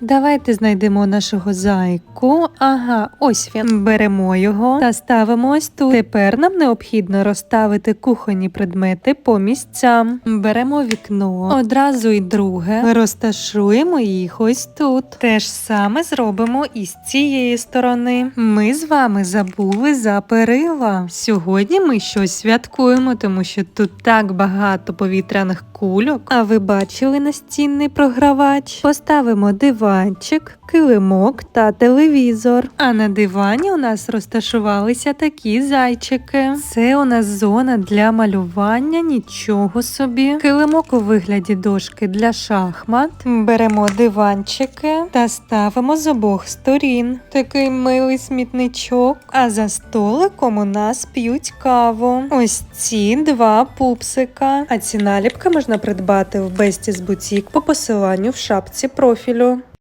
Давайте знайдемо нашого зайку. Ага, ось він. Беремо його та ставимо ось тут. Тепер нам необхідно розставити кухонні предмети по місцям. Беремо вікно, одразу й друге. Розташуємо їх ось тут. Те ж саме зробимо і з цієї сторони. Ми з вами забули за перила. Сьогодні ми щось святкуємо, тому що тут так багато повітряних кульок. А ви бачили настінний програвач? Поставимо диванчик, килимок та телевізор. А на дивані у нас розташувалися такі зайчики. Це у нас зона для малювання, нічого собі. Килимок у вигляді дошки для шахмат. Беремо диванчики та ставимо з обох сторін. Такий милий смітничок. А за столиком у нас п'ють каву. Ось ці два пупсика. А ці наліпки можна придбати в Besties Boutique по посиланню в шапці профілю.